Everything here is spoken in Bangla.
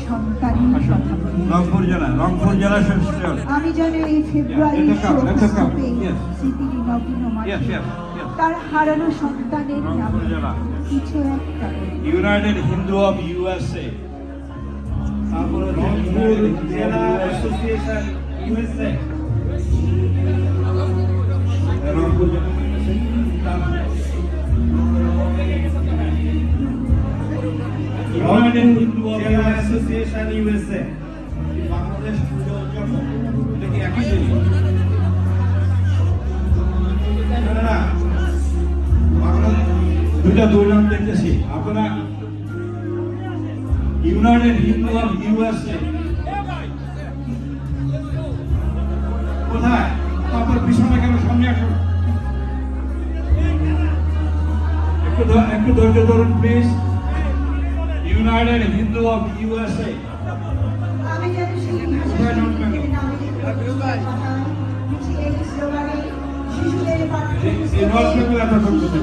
সন্তানের কথা বলি রংপুর জেলা রংপুর জেলা আমি এই ফেব্রুয়ারি. তার হারানো সন্তানের রংপুর কিছু একটা। ইউনাইটেড হিন্দু অফ ইউএসএ তারপরে রংপুর জেলা association USA Hindu of association USA Bangladesh পূজা উদযাপন এটা কি একই দুইটা দুই নাম দেখতেছি আপনারা ইউনাইটেড হিন্দু অফ ইউএসএ কোথায় আপনার পিছনে কেন সামনে আসুন একটু একটু ধৈর্য ধরুন please United Hindu of USA আমি যেন সেই কোথায় নামবেন? মিছিলে এই স্লোগানে শিশুদের এই নর্থ বেঙ্গল এত করতে